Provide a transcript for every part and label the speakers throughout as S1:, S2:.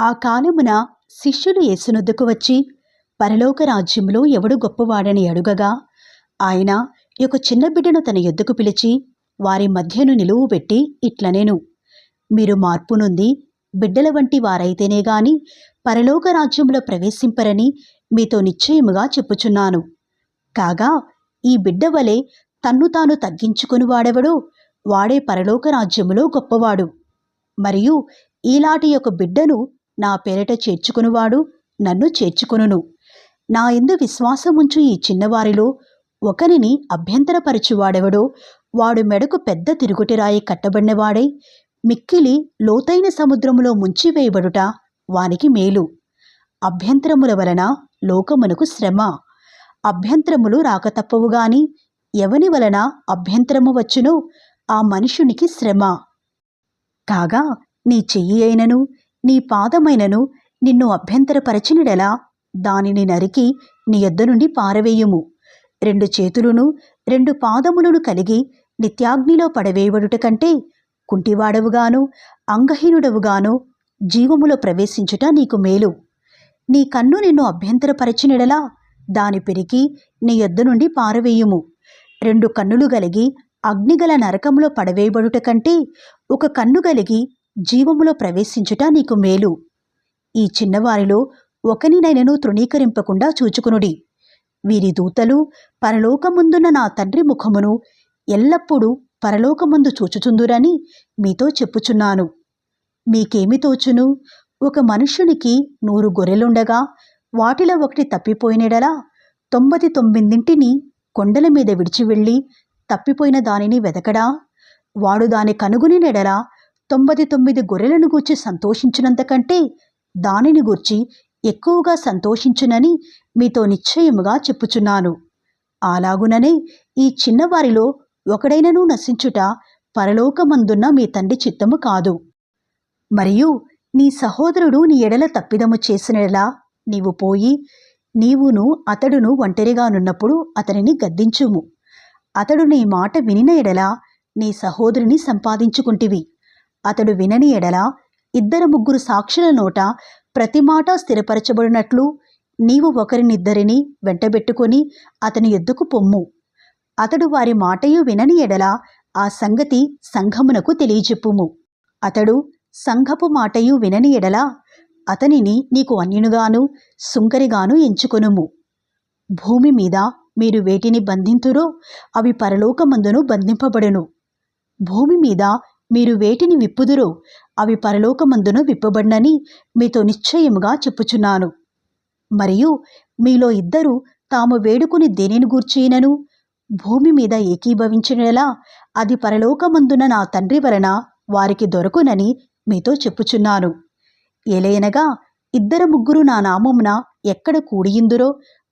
S1: ఆ కాలమున శిష్యులు యేసునొద్దకు వచ్చి పరలోక రాజ్యంలో ఎవడు గొప్పవాడని అడుగగా ఆయన యొక్క చిన్న బిడ్డను తన ఎద్దుకు పిలిచి వారి మధ్యను నిలువు పెట్టి ఇట్లనేను. మీరు మార్పునుంది బిడ్డల వంటి వారైతేనే గాని పరలోక రాజ్యంలో ప్రవేశింపరని మీతో నిశ్చయముగా చెప్పుచున్నాను. కాగా ఈ బిడ్డ వలె తన్ను తాను తగ్గించుకుని వాడెవడో వాడే పరలోక రాజ్యములో గొప్పవాడు. మరియు ఈలాటి యొక్క బిడ్డను నా పేరిట చేర్చుకునివాడు నన్ను చేర్చుకొనును. నా ఎందు విశ్వాసముంచు ఈ చిన్నవారిలో ఒకరిని అభ్యంతరపరచువాడెవడో వాడు మెడకు పెద్ద తిరుగుటిరాయి కట్టబడినవాడై మిక్కిలి లోతైన సముద్రములో ముంచివేయబడుట వానికి మేలు. అభ్యంతరముల వలన లోకమునకు శ్రమ. అభ్యంతరములు రాక తప్పవు గాని ఎవని వలన అభ్యంతరము వచ్చునో ఆ మనుషునికి శ్రమ. కాగా నీ చెయ్యి అయినను నీ పాదమైనను నిన్ను అభ్యంతరపరచినడెలా? దానిని నరికి నీ యొద్ద నుండి పారవేయుము. రెండు చేతులను రెండు పాదములను కలిగి నిత్యాగ్నిలో పడవేయబడుట కంటే కుంటివాడవుగాను అంగహీనుడవుగాను జీవములో ప్రవేశించుట నీకు మేలు. నీ కన్ను నిన్ను అభ్యంతరపరచినడలా? దాని పెరికి నీ యొద్ద నుండి పారవేయుము. రెండు కన్నులు గలిగి అగ్నిగల నరకములో పడవేయబడుట కంటే ఒక కన్ను గలిగి జీవములో ప్రవేశించుట నీకు మేలు. ఈ చిన్నవారిలో ఒకనినైనను తృణీకరింపకుండా చూచుకునుడి. వీరి దూతలు పరలోకముందున్న నా తండ్రి ముఖమును ఎల్లప్పుడూ పరలోకముందు చూచుచుందురని మీతో చెప్పుచున్నాను. మీకేమి తోచును? ఒక మనుష్యునికి నూరు గొర్రెలుండగా వాటిలో ఒకటి తప్పిపోయినడలా తొంభై తొమ్మిదింటిని కొండల మీద విడిచి వెళ్ళి తప్పిపోయిన దానిని వెదకడా? వాడు దాని కనుగొని నెడలా తొంభై తొమ్మిది గొర్రెలను గూర్చి సంతోషించినంతకంటే దానిని గూర్చి ఎక్కువగా సంతోషించునని మీతో నిశ్చయముగా చెప్పుచున్నాను. అలాగుననే ఈ చిన్నవారిలో ఒకడైనను నశించుట పరలోకమందున్న మీ తండ్రి చిత్తము కాదు. మరియు నీ సహోదరుడు నీ ఎడల తప్పిదము చేసినలా నీవు పోయి నీవును అతడును ఒంటరిగానున్నప్పుడు అతనిని గద్దించుము. అతడు నీ మాట వినిన ఎడల నీ సహోదరుని సంపాదించుకుంటివి. అతడు వినని ఎడల ఇద్దరు ముగ్గురు సాక్షుల నోట ప్రతి మాట స్థిరపరచబడినట్లు నీవు ఒకరినిద్దరిని వెంటబెట్టుకొని అతని ఎద్దుకు పొమ్ము. అతడు వారి మాటయు వినని ఎడల ఆ సంగతి సంఘమునకు తెలియజెప్పుము అతడు సంఘపు మాటయు వినని ఎడల అతనిని నీకు అన్యునుగాను సుంకరిగాను ఎంచుకొనుము. భూమి మీద మీరు వేటిని బంధింతురో అవి పరలోకమందును బంధింపబడును. భూమి మీద మీరు వేటిని విప్పుదురో అవి పరలోకమందును విప్పబడినని మీతో నిశ్చయముగా చెప్పుచున్నాను. మరియు మీలో ఇద్దరు తాము వేడుకుని దేనిని గూర్చినను భూమి మీద ఏకీభవించినలా అది పరలోకమందున నా తండ్రి వలన వారికి దొరకునని మీతో చెప్పుచున్నాను. ఎలయనగా ఇద్దరు ముగ్గురు నా నామమున ఎక్కడ కూడియిందురో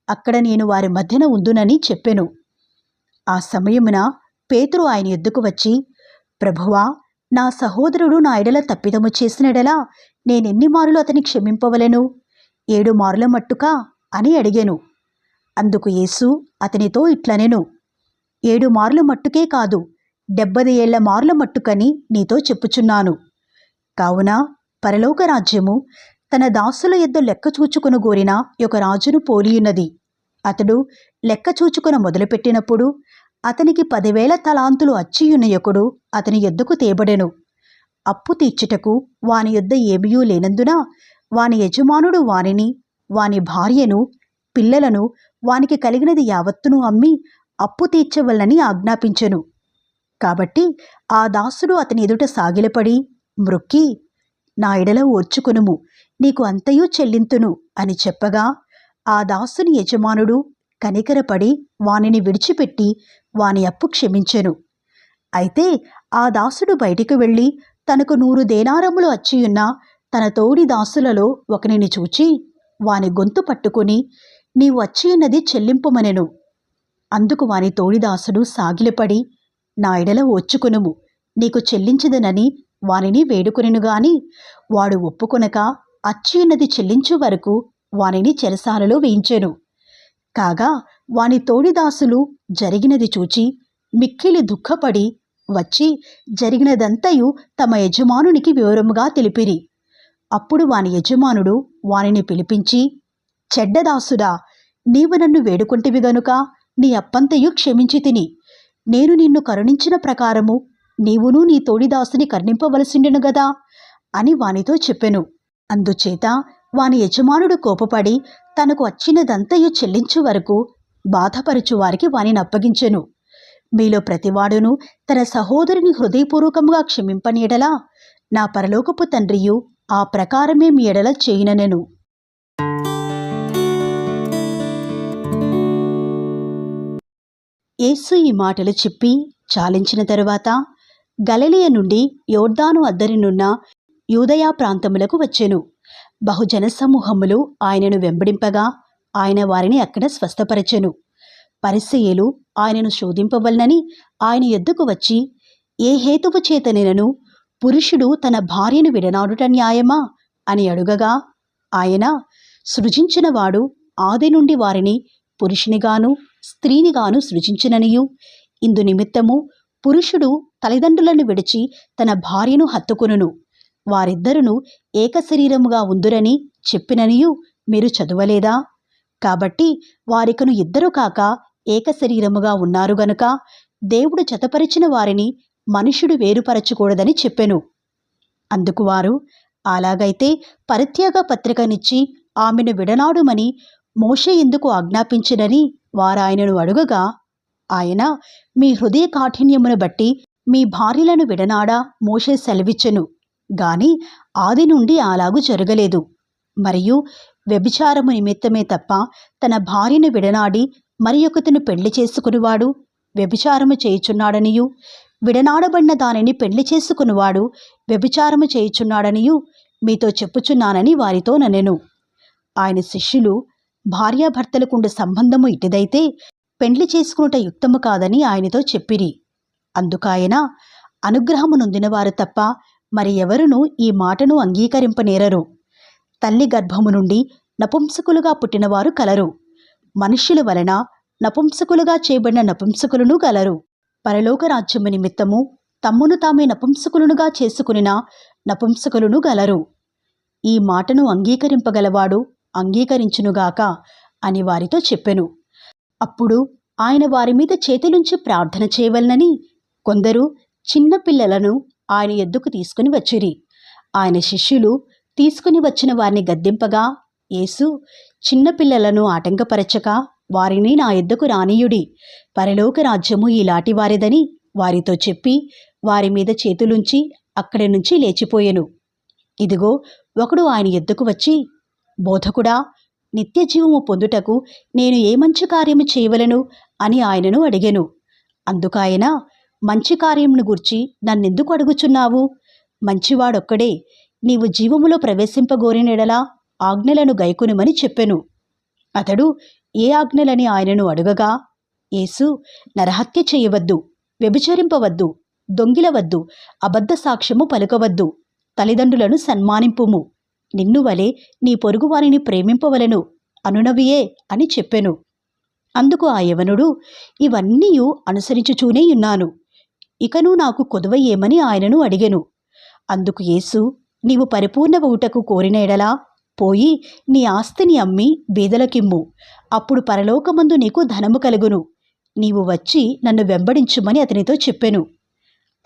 S1: అక్కడ నేను వారి మధ్యన ఉందునని చెప్పెను. ఆ సమయమున పేతురు ఆయన ఎద్దుకు వచ్చి ప్రభువా నా సహోదరుడు నా ఎడల తప్పిదము చేసినడలా నేనెన్ని మారులు అతని క్షమింపవలను? ఏడు మారుల మట్టుకా అని అడిగాను. అందుకు యేసు అతనితో ఇట్లనెను. ఏడు మార్లు మట్టుకే కాదు డెబ్బది ఏళ్ళ మార్ల మట్టుకని నీతో చెప్పుచున్నాను. కావున పరలోక రాజ్యము తన దాసుల ఎద్దు లెక్క చూచుకును గోరిన ఒక రాజును పోలియున్నది. అతడు లెక్క చూచుకున మొదలుపెట్టినప్పుడు అతనికి పదివేల తలాంతులు అచ్చియున్న అతని ఎద్దుకు తేబడెను. అప్పు తీర్చుటకు వాని యొద్ద ఏమీయూ లేనందున వాని యజమానుడు వానిని వాని భార్యను పిల్లలను వానికి కలిగినది యావత్తును అమ్మి అప్పు తీర్చవలనని ఆజ్ఞాపించెను. కాబట్టి ఆ దాసుడు అతని ఎదుట సాగిలపడి మృక్కి నా ఎడల ఓర్చుకొనుము నీకు అంతయు చెల్లింతును అని చెప్పగా ఆ దాసుని యజమానుడు కనికరపడి వానిని విడిచిపెట్టి వాని అప్పు క్షమించెను. అయితే ఆ దాసుడు బయటికి వెళ్ళి తనకు నూరు దేనారములు అచ్చియున్న తన తోడి దాసులలో ఒకనిని చూచి వాని గొంతు పట్టుకుని నీవు అచ్చియున్నది చెల్లింపుమనెను అందుకు వాని తోడిదాసుడు సాగిలపడి నా ఎడల ఓర్చుకొనుము నీకు చెల్లించదనని వానిని వేడుకొనెను గాని వాడు ఒప్పుకొనక అచ్చియున్నది చెల్లించు వరకు వానిని చెరసాలలో వేయించెను. కాగా వాని తోడిదాసులు జరిగినది చూచి మిక్కిలి దుఃఖపడి వచ్చి జరిగినదంతయు తమ యజమానునికి వివరముగా తెలిపిరి. అప్పుడు వాని యజమానుడు వానిని పిలిపించి చెడ్డదాసుడా నీవు నన్ను వేడుకుంటివి గనుక నీ అప్పంతయు క్షమించి తిని. నేను నిన్ను కరుణించిన ప్రకారము నీవును నీ తోడిదాసుని కర్ణింపవలసిండెను గదా అని వానితో చెప్పెను. అందుచేత వాని యజమానుడు కోపపడి తనకు వచ్చినదంతయు చెల్లించు వరకు బాధపరచు వారికి వానిని అప్పగించెను. మీలో ప్రతివాడును తన సహోదరుని హృదయపూర్వకముగా క్షమింపనీయడలా నా పరలోకపు తండ్రియు ఆ ప్రకారమే మీ ఎడల చేయననెను. యేసు ఈ మాటలు చెప్పి చాలించిన తరువాత గలలియ నుండి యోర్దాను అద్దరినున్న యూదయా ప్రాంతములకు వచ్చెను. బహుజన సమూహములు ఆయనను వెంబడింపగా ఆయన వారిని అక్కడ స్వస్థపరచెను. పరిసయ్యులు ఆయనను శోధింపవలనని ఆయన ఎద్దుకు వచ్చి ఏ హేతువు చేతనెనను పురుషుడు తన భార్యను విడనాడుట న్యాయమా? అని అడుగగా ఆయన సృజించినవాడు ఆది నుండి వారిని పురుషునిగాను స్త్రీనిగాను సృజించిననియు. ఇందు నిమిత్తము పురుషుడు తల్లిదండ్రులను విడిచి తన భార్యను హత్తుకును వారిద్దరును ఏకశరీరముగా ఉందురని చెప్పిననియు మీరు చదవలేదా? కాబట్టి వారికను ఇద్దరు కాక ఏకశరీరముగా ఉన్నారు గనుక దేవుడు జతపరిచిన వారిని మనుషుడు వేరుపరచకూడదని చెప్పెను. అందుకు వారు అలాగైతే పరిత్యాగ పత్రికనిచ్చి ఆమెను విడనాడుమని మోషే ఎందుకు ఆజ్ఞాపించినని వారాయనను అడుగగా ఆయన మీ హృదయ కాఠిన్యమును బట్టి మీ భార్యలను విడనాడా? మోషే సెలవిచ్చెను. గాని ఆది నుండి అలాగు జరగలేదు. మరియు వ్యభిచారము నిమిత్తమే తప్ప తన భార్యను విడనాడి మరి ఒకతను పెళ్ళి చేసుకునివాడు వ్యభిచారము చేయుచున్నాడనియు విడనాడబడిన దానిని పెళ్ళి చేసుకునివాడు వ్యభిచారము చేయుచున్నాడనియు మీతో చెప్పుచున్నానని వారితో ననెను. ఆయన శిష్యులు భార్యాభర్తలకుండు సంబంధము ఇటిదైతే పెండ్లి చేసుకునుట యుక్తము కాదని ఆయనతో చెప్పిరి. అందుకాయన అనుగ్రహము నొందినవారు తప్ప మరి ఎవరునూ ఈ మాటను అంగీకరింపనేరరు. తల్లి గర్భము నుండి నపుంసకులుగా పుట్టినవారు కలరు. మనుష్యుల వలన నపుంసకులుగా చేయబడిన నపుంసకులను కలరు పరలోక రాజ్యము నిమిత్తము తమ్మును తామే నపుంసకులునుగా చేసుకునిన నపుంసకులను గలరు. ఈ మాటను అంగీకరింపగలవాడు అంగీకరించునుగాక అని వారితో చెప్పెను. అప్పుడు ఆయన వారి మీద చేతులుంచి ప్రార్థన చేయవలనని కొందరు చిన్నపిల్లలను ఆయన ఎద్దుకు తీసుకుని వచ్చిరి. ఆయన శిష్యులు తీసుకుని వచ్చిన వారిని గద్దింపగా యేసు చిన్నపిల్లలను ఆటంకపరచక వారిని నా ఎద్దుకు రానీయుడి. పరలోక రాజ్యము ఇలాంటి వారిదని వారితో చెప్పి వారి మీద చేతులుంచి అక్కడి నుంచి లేచిపోయెను. ఇదిగో ఒకడు ఆయన ఎద్దుకు వచ్చి బోధకుడా నిత్య జీవము పొందుటకు నేను ఏ మంచి కార్యము చేయవలను? అని ఆయనను అడిగెను. అందుకాయన మంచి కార్యమును గూర్చి నన్నెందుకు అడుగుచున్నావు? మంచివాడొక్కడే నీవు జీవములో ప్రవేశింపగోరినెడలా ఆజ్ఞలను గైకునుమని చెప్పెను. అతడు ఏ ఆజ్ఞలని ఆయనను అడుగగా? యేసు నరహత్య చేయవద్దు వ్యభిచరింపవద్దు దొంగిలవద్దు అబద్ధ సాక్ష్యము పలుకవద్దు తల్లిదండ్రులను సన్మానింపుము. నిన్ను వలె నీ పొరుగువారిని ప్రేమింపవలను అనునవియే అని చెప్పెను. అందుకు ఆ యవనుడు ఇవన్నీయు అనుసరించుచూనే ఉన్నాను. ఇకను నాకు కొదువయ్యేమని ఆయనను అడిగెను. అందుకు యేసు నీవు పరిపూర్ణవవుటకు కోరిన ఎడలా పోయి నీ ఆస్తిని అమ్మి బీదలకిమ్ము. అప్పుడు పరలోకమందు నీకు ధనము కలుగును. నీవు వచ్చి నన్ను వెంబడించుమని అతనితో చెప్పెను.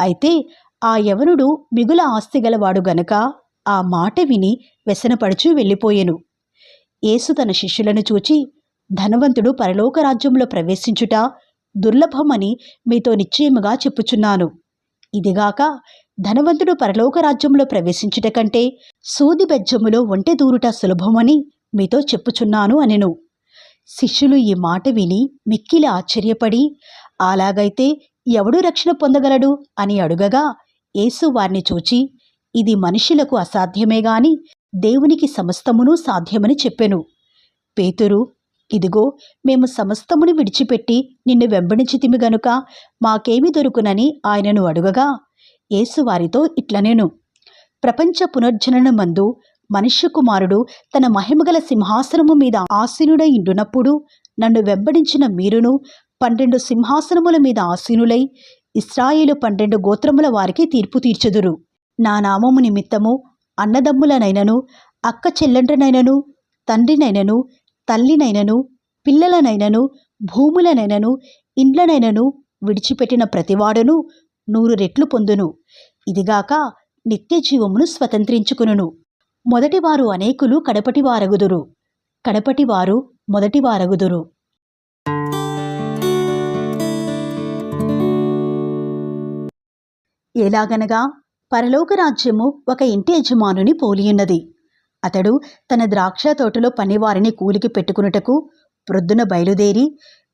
S1: అయితే ఆ యవనుడు మిగుల ఆస్తి గలవాడు గనక ఆ మాట విని వ్యసనపడుచు వెళ్ళిపోయెను. యేసు తన శిష్యులను చూచి ధనవంతుడు పరలోక రాజ్యంలో ప్రవేశించుట దుర్లభమని మీతో నిశ్చయముగా చెప్పుచున్నాను. ఇదిగాక ధనవంతుడు పరలోక రాజ్యంలో ప్రవేశించుట కంటే సూది బెజ్జములో ఒంటె దూరుట సులభమని మీతో చెప్పుచున్నాను అనెను. శిష్యులు ఈ మాట విని మిక్కిలి ఆశ్చర్యపడి అలాగైతే ఎవడు రక్షణ పొందగలడు? అని అడుగగా యేసు వారిని చూచి ఇది మనుషులకు అసాధ్యమే గాని దేవునికి సమస్తమును సాధ్యమని చెప్పెను. పేతురు ఇదిగో మేము సమస్తమును విడిచిపెట్టి నిన్ను వెంబడించితిమి గనుక మాకేమి దొరుకునని ఆయనను అడుగగా యేసు వారితో ఇట్లనేను. ప్రపంచ పునర్జననమందు మనుష్య కుమారుడు తన మహిమగల సింహాసనము మీద ఆసీనుడై ఇండునప్పుడు నన్ను వెంబడించిన మీరును పన్నెండు సింహాసనముల మీద ఆసీనులై ఇస్రాయేలు పన్నెండు గోత్రముల వారికి తీర్పు తీర్చుదురు. నా నామము నిమిత్తము అన్నదమ్ములనైనను అక్క చెల్లెండ్రనైనను తండ్రినైనను తల్లినైనను పిల్లలనైనను భూములనైనను ఇండ్లనైనను విడిచిపెట్టిన ప్రతివాడును నూరు రెట్లు పొందును. ఇదిగాక నిత్య జీవమును స్వతంత్రించుకును మొదటివారు అనేకులు కడపటివారగుదురు. కడపటివారు మొదటివారగుదురు. ఎలాగనగా పరలోక రాజ్యము ఒక ఇంటి యజమానుని పోలియున్నది. అతడు తన ద్రాక్ష తోటలో పనివారిని కూలికి పెట్టుకునుటకు ప్రొద్దున బయలుదేరి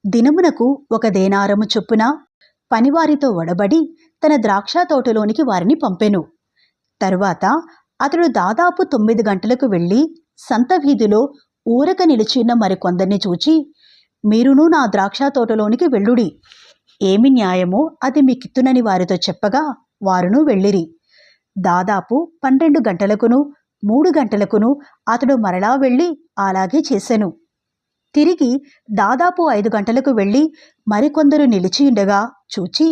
S1: దినమునకు ఒక దేనారము చొప్పున పనివారితో వడబడి తన ద్రాక్ష తోటలోనికి వారిని పంపెను. తరువాత అతడు దాదాపు తొమ్మిది గంటలకు వెళ్ళి సంత వీధిలో ఊరక నిలిచిన్న మరికొందరిని చూచి మీరును నా ద్రాక్ష తోటలోనికి వెళ్ళుడి. ఏమి న్యాయమో అది మీకిత్తునని వారితో చెప్పగా వారును వెళ్ళిరి. దాదాపు పన్నెండు గంటలకును మూడు గంటలకును అతడు మరలా వెళ్ళి అలాగే చేశాను తిరిగి దాదాపు ఐదు గంటలకు వెళ్ళి మరికొందరు నిలిచి ఉండగా చూచి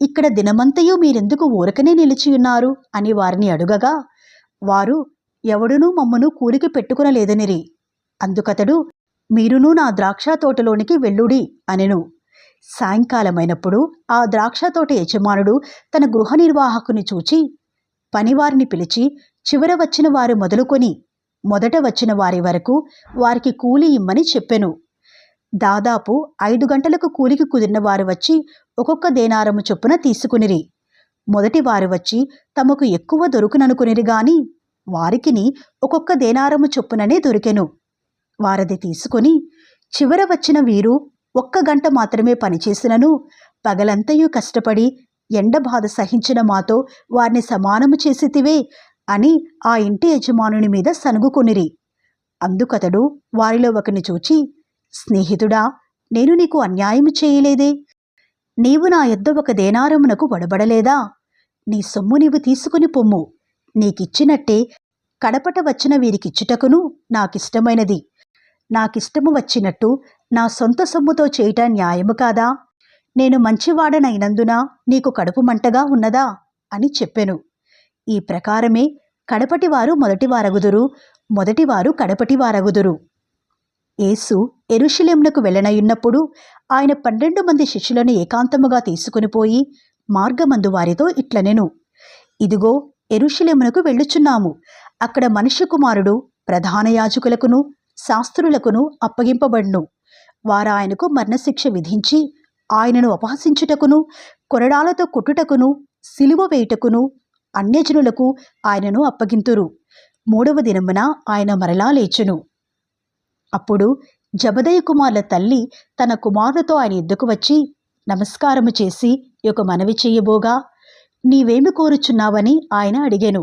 S1: ఇక్కడ దినమంతయు మీరెందుకు ఊరకనే నిలిచియున్నారు అని వారిని అడుగగా వారు ఎవడునూ మమ్మను కూలికి పెట్టుకునలేదనిరి. అందుకతడు మీరును నా ద్రాక్ష తోటలోనికి వెళ్ళుడి అనెను. సాయంకాలమైనప్పుడు ఆ ద్రాక్ష తోట యజమానుడు తన గృహ నిర్వాహకుని చూచి పనివారిని పిలిచి చివర వచ్చిన వారు మొదలుకొని మొదట వచ్చిన వారి వరకు వారికి కూలి ఇమ్మని చెప్పెను. దాదాపు ఐదు గంటలకు కూలికి కుదిరిన వారు వచ్చి ఒక్కొక్క దేనారము చొప్పున తీసుకునిరి. మొదటి వారు వచ్చి తమకు ఎక్కువ దొరుకుననుకునిరి గాని వారికిని ఒక్కొక్క దేనారము చొప్పుననే దొరికెను. వారది తీసుకొని చివర వచ్చిన వీరు ఒక్క గంట మాత్రమే పనిచేసినను పగలంతయు కష్టపడి ఎండ బాధ సహించిన మాతో వారిని సమానము చేసితివే అని ఆ ఇంటి యజమానుని మీద సనుగుకొనిరి అందుకతడు వారిలో ఒకని చూచి స్నేహితుడా నేను నీకు అన్యాయము చేయలేదే? నీవు నా యొద్ద ఒక దేనారమునకు వడబడలేదా? నీ సొమ్ము నీవు తీసుకుని పొమ్ము. నీకిచ్చినట్టే కడపట వచ్చిన వీరికిచ్చుటకును నాకిష్టమైనది. నాకిష్టము వచ్చినట్టు నా సొంత సొమ్ముతో చేయటం న్యాయము కాదా? నేను మంచివాడనైనందున నీకు కడుపు మంటగా ఉన్నదా? అని చెప్పెను. ఈ ప్రకారమే కడపటివారు మొదటివారగుదురు మొదటివారు కడపటివారగుదురు. యేసు ఎరుషలేమునకు వెళ్ళనయున్నప్పుడు ఆయన పన్నెండు మంది శిష్యులను ఏకాంతముగా తీసుకుని పోయి మార్గమందు వారితో ఇట్లనెను. ఇదిగో ఎరుషలేమునకు వెళ్ళుచున్నాము. అక్కడ మనుష్య కుమారుడు ప్రధాన యాజకులకును శాస్త్రులకును అప్పగింపబడును. వారు ఆయనకు మరణశిక్ష విధించి ఆయనను అపహసించుటకును కొరడాలతో కొట్టుటకును సిలువ వేయుటకును అన్యజనులకు ఆయనను అప్పగింతురు. మూడవ దినమున ఆయన మరలా లేచును. అప్పుడు జబదయ్య కుమారుల తల్లి తన కుమారులతో ఆయన ఎద్దుకు వచ్చి నమస్కారము చేసి ఒక మనవి చేయబోగా నీవేమి కోరుచున్నావని ఆయన అడిగాను.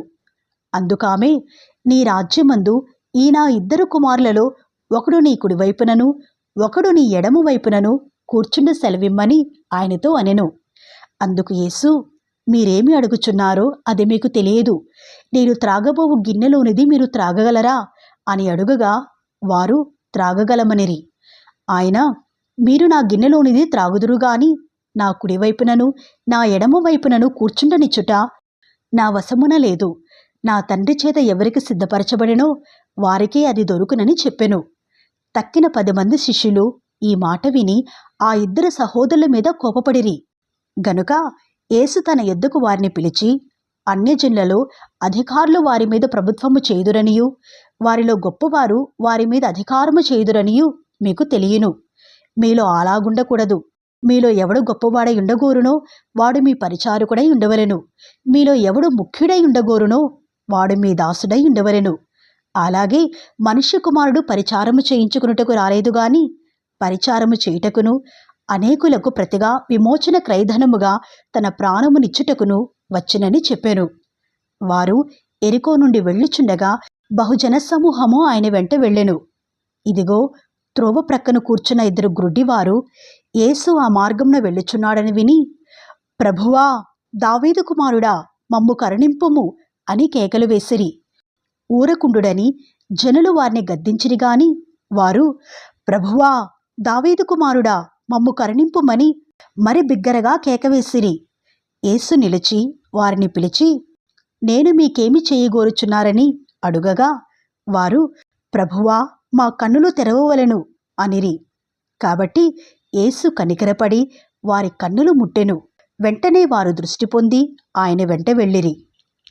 S1: అందుకామె నీ రాజ్యమందు ఈ నా ఇద్దరు కుమారులలో ఒకడు నీ కుడివైపునను ఒకడు నీ ఎడమవైపునను వైపునను కూర్చుండ సెలవిమ్మని ఆయనతో అనెను. అందుకు యేసు మీరేమి అడుగుచున్నారో అది మీకు తెలియదు. నేను త్రాగబోవు గిన్నెలోనిది మీరు త్రాగగలరా? అని అడుగగా వారు త్రాగగలమనిరి. ఆయన మీరు నా గిన్నెలోనిది త్రాగుదురు గాని నా కుడివైపునను నా ఎడమ వైపునను కూర్చుండనిచ్చుట నా వశమున లేదు. నా తండ్రి చేత ఎవరికి సిద్ధపరచబడినో వారికే అది దొరుకునని చెప్పెను. తక్కిన పది మంది శిష్యులు ఈ మాట విని ఆ ఇద్దరు సహోదరుల మీద కోపపడిరి. గనుక యేసు తన ఎద్దుకు వారిని పిలిచి అన్యజనులలో అధికారులు వారి మీద ప్రభుత్వము చేదురనియు వారిలో గొప్పవారు వారి మీద అధికారము చేయుదురనియు మీకు తెలియను. మీలో అలాగుండకూడదు మీలో ఎవడు గొప్పవాడై ఉండగోరునో వాడు మీ పరిచారకుడై ఉండవలెను. మీలో ఎవడు ముఖ్యుడై ఉండగోరునో వాడు మీ దాసుడై ఉండవలెను. అలాగే మనుష్య కుమారుడు పరిచారము చేయించుకున్నటకు రాలేదు గాని పరిచారము చేయుటకును అనేకులకు ప్రతిగా విమోచన క్రైధనముగా తన ప్రాణమునిచ్చుటకును వచ్చినని చెప్పాను. వారు ఎరికో నుండి వెళ్ళుచుండగా బహుజన సమూహము ఆయన వెంట వెళ్ళెను. ఇదిగో త్రోవ ప్రక్కన కూర్చున్న ఇద్దరు గ్రుడ్డివారు యేసు ఆ మార్గంన వెళ్ళుచున్నాడని విని ప్రభువా దావీదు కుమారుడా మమ్ము కరుణింపుము అని కేకలు వేసిరి. ఊరకుండుడని జనులు వారిని గద్దించిరి గాని వారు ప్రభువా దావీదు కుమారుడా మమ్ము కరుణింపుమని మరి బిగ్గరగా కేకవేసిరి. యేసు నిలిచి వారిని పిలిచి నేను మీకేమి చేయగోరుచున్నారని అడుగగా వారు ప్రభువా మా కన్నులు తెరవవలెను అనిరి. కాబట్టి యేసు కనికరపడి వారి కన్నులు ముట్టెను. వెంటనే వారు దృష్టి పొంది ఆయన వెంట వెళ్ళిరి.